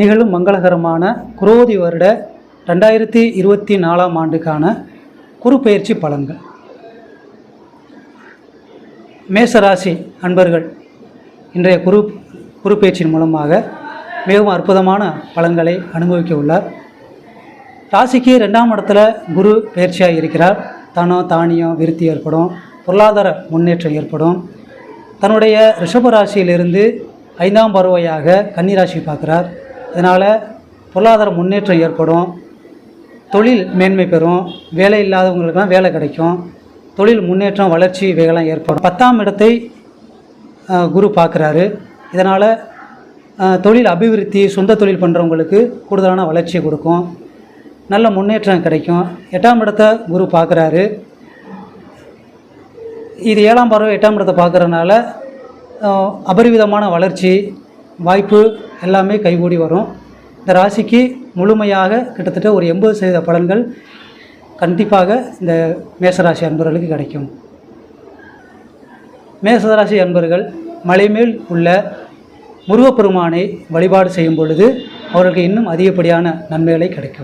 நிகழும் மங்களகரமான குரோதி வருட ரெண்டாயிரத்தி இருபத்தி நாலாம் ஆண்டுக்கான குருப்பெயர்ச்சி பலன்கள். மேசராசி அன்பர்கள் இன்றைய குரு குருப்பெயர்ச்சியின் மூலமாக மிகவும் அற்புதமான பலன்களை அனுபவிக்க உள்ளார். ராசிக்கு ரெண்டாம் இடத்துல குரு பயிற்சியாக இருக்கிறார். தனம் தானியம் விருத்தி ஏற்படும் பொருளாதார முன்னேற்றம் ஏற்படும். தன்னுடைய ரிஷப ராசியிலிருந்து ஐந்தாம் பருவையாக கன்னிராசி பார்க்குறார். இதனால் பொருளாதார முன்னேற்றம் ஏற்படும் தொழில் மேன்மை பெறும் வேலை இல்லாதவங்களுக்குலாம் வேலை கிடைக்கும் தொழில் முன்னேற்றம் வளர்ச்சி இவைகள்லாம் ஏற்படும். பத்தாம் இடத்தை குரு பார்க்குறாரு. இதனால் தொழில் அபிவிருத்தி சொந்த தொழில் பண்ணுறவங்களுக்கு கூடுதலான வளர்ச்சியை கொடுக்கும். நல்ல முன்னேற்றம் கிடைக்கும். எட்டாம் இடத்தை குரு பார்க்குறாரு. இது ஏழாம் பருவம் எட்டாம் இடத்தை பார்க்குறதுனால அபரிவிதமான வளர்ச்சி வாய்ப்பு எல்லாமே கைகூடி வரும். இந்த ராசிக்கு முழுமையாக கிட்டத்தட்ட ஒரு எண்பது சதவீத பலன்கள் கண்டிப்பாக இந்த மேசராசி அன்பர்களுக்கு கிடைக்கும். மேசராசி அன்பர்கள் மலைமேல் உள்ள முருகப்பெருமானை வழிபாடு செய்யும் பொழுது அவர்களுக்கு இன்னும் அதிகப்படியான நன்மைகளை கிடைக்கும்.